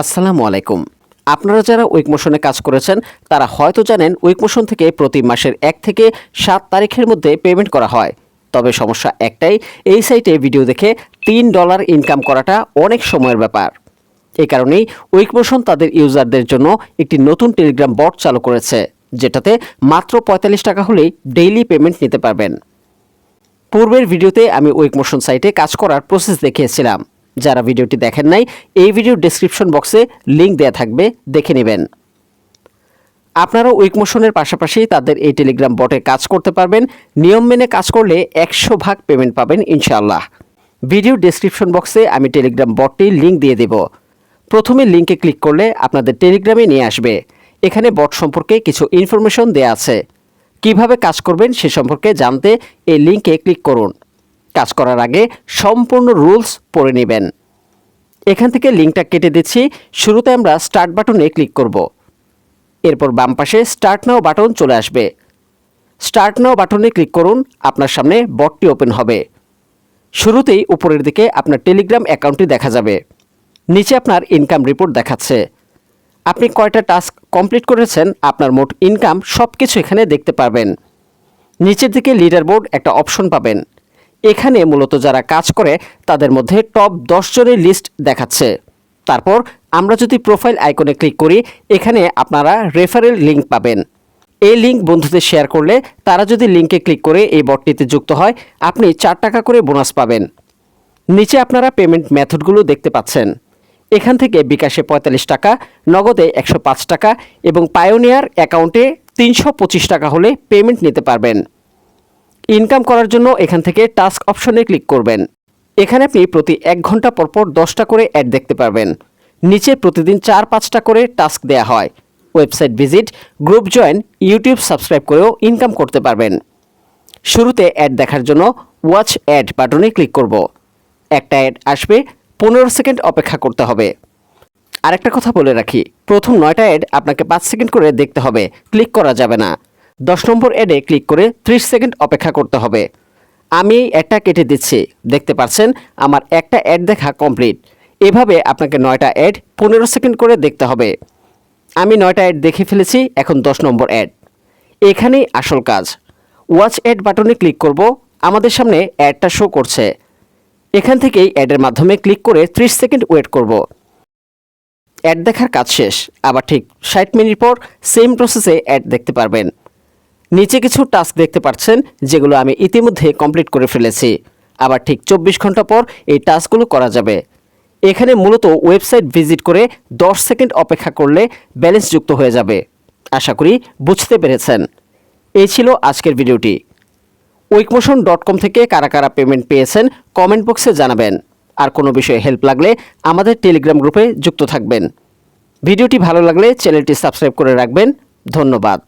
আসসালামু আলাইকুম। আপনারা যারা উইক মোশনে কাজ করেছেন, তারা হয়তো জানেন উইক মোশন থেকে প্রতি মাসের এক থেকে সাত তারিখের মধ্যে পেমেন্ট করা হয়। তবে সমস্যা একটাই, এই সাইটে ভিডিও দেখে তিন ডলার ইনকাম করাটা অনেক সময়ের ব্যাপার। এই কারণেই উইক মোশন তাদের ইউজারদের জন্য একটি নতুন টেলিগ্রাম বট চালু করেছে, যেটাতে মাত্র পঁয়তাল্লিশ টাকা হলেই ডেইলি পেমেন্ট নিতে পারবেন। পূর্বের ভিডিওতে আমি উইক মোশন সাইটে কাজ করার প্রসেস দেখিয়েছিলাম। যারা ভিডিওটি দেখেন নাই, এই ভিডিওর ডেসক্রিপশন বক্সে লিংক দেওয়া থাকবে, দেখে নেবেন। আপনারাও উইক মোশনের পাশাপাশি তাদের এই টেলিগ্রাম বটে কাজ করতে পারবেন। নিয়ম মেনে কাজ করলে একশো ভাগ পেমেন্ট পাবেন, ইনশাআল্লাহ। ভিডিওর ডেসক্রিপশন বক্সে আমি টেলিগ্রাম বটটির লিংক দিয়ে দেব। প্রথমে লিংকে ক্লিক করলে আপনাদের টেলিগ্রামে নিয়ে আসবে। এখানে বট সম্পর্কে কিছু ইনফরমেশন দেওয়া আছে। কীভাবে কাজ করবেন সে সম্পর্কে জানতে এই লিংকে ক্লিক করুন। কাজ করার আগে সম্পূর্ণ রুলস পড়ে নেবেন। এখান থেকে লিঙ্কটা কেটে দিচ্ছি, শুরুতে আমরা স্টার্ট বাটনে ক্লিক করব। এরপর বাম পাশে স্টার্ট নাও বাটন চলে আসবে। স্টার্ট নাও বাটনে ক্লিক করুন, আপনার সামনে বটটি ওপেন হবে। শুরুতেই উপরের দিকে আপনার টেলিগ্রাম অ্যাকাউন্টটি দেখা যাবে। নিচে আপনার ইনকাম রিপোর্ট দেখাচ্ছে। আপনি কয়টা টাস্ক কমপ্লিট করেছেন, আপনার মোট ইনকাম সব কিছু এখানে দেখতে পারবেন। নিচের দিকে লিডার বোর্ড একটা অপশন পাবেন। এখানে মূলত যারা কাজ করে, তাদের মধ্যে টপ দশ জনের লিস্ট দেখাচ্ছে। তারপর আমরা যদি প্রোফাইল আইকনে ক্লিক করি, এখানে আপনারা রেফারেল লিঙ্ক পাবেন। এই লিঙ্ক বন্ধুদের শেয়ার করলে তারা যদি লিঙ্কে ক্লিক করে এই বটটিতে যুক্ত হয়, আপনি চার টাকা করে বোনাস পাবেন। নিচে আপনারা পেমেন্ট মেথডগুলো দেখতে পাচ্ছেন। এখান থেকে বিকাশে পঁয়তাল্লিশ টাকা, নগদে একশো পাঁচ টাকা এবং পায়োনিয়ার অ্যাকাউন্টে তিনশো পঁচিশ টাকা হলে পেমেন্ট নিতে পারবেন। ইনকাম করার জন্য এখান থেকে টাস্ক অপশনে ক্লিক করবেন। এখানে আপনি প্রতি এক ঘণ্টা পরপর দশটা করে অ্যাড দেখতে পারবেন। নিচে প্রতিদিন চার পাঁচটা করে টাস্ক দেয়া হয়। Website visit, group join, YouTube subscribe করেও ইনকাম করতে পারবেন। শুরুতে অ্যাড দেখার জন্য ওয়াচ অ্যাড বাটনে ক্লিক করব। একটা অ্যাড আসবে, পনেরো সেকেন্ড অপেক্ষা করতে হবে। আরেকটা কথা বলে রাখি, প্রথম নয়টা অ্যাড আপনাকে পাঁচ সেকেন্ড করে দেখতে হবে, ক্লিক করা যাবে না। দশ নম্বর অ্যাডে ক্লিক করে ত্রিশ সেকেন্ড অপেক্ষা করতে হবে। আমি অ্যাডটা কেটে দিচ্ছি। দেখতে পাচ্ছেন, আমার একটা অ্যাড দেখা কমপ্লিট। এভাবে আপনাকে নয়টা অ্যাড পনেরো সেকেন্ড করে দেখতে হবে। আমি নয়টা অ্যাড দেখে ফেলেছি, এখন দশ নম্বর অ্যাড। এখানেই আসল কাজ। ওয়াচ অ্যাড বাটনে ক্লিক করব। আমাদের সামনে অ্যাডটা শো করছে। এখান থেকেই অ্যাডের মাধ্যমে ক্লিক করে ত্রিশ সেকেন্ড ওয়েট করব। অ্যাড দেখার কাজ শেষ। আবার ঠিক ষাট মিনিট পর সেম প্রসেসে অ্যাড দেখতে পারবেন। নিচে কিছু টাস্ক দেখতে পাচ্ছেন, যেগুলো আমি ইতিমধ্যে কমপ্লিট করে ফেলেছি। আবার ঠিক চব্বিশ ঘণ্টা পর এই টাস্কগুলো করা যাবে। এখানে মূলত ওয়েবসাইট ভিজিট করে 10 সেকেন্ড অপেক্ষা করলে ব্যালেন্স যুক্ত হয়ে যাবে। আশা করি বুঝতে পেরেছেন। এই ছিল আজকের ভিডিওটি। উইকমোশন ডট কম থেকে কারা কারা পেমেন্ট পেয়েছেন কমেন্ট বক্সে জানাবেন। আর কোনো বিষয়ে হেল্প লাগলে আমাদের টেলিগ্রাম গ্রুপে যুক্ত থাকবেন। ভিডিওটি ভালো লাগলে চ্যানেলটি সাবস্ক্রাইব করে রাখবেন। ধন্যবাদ।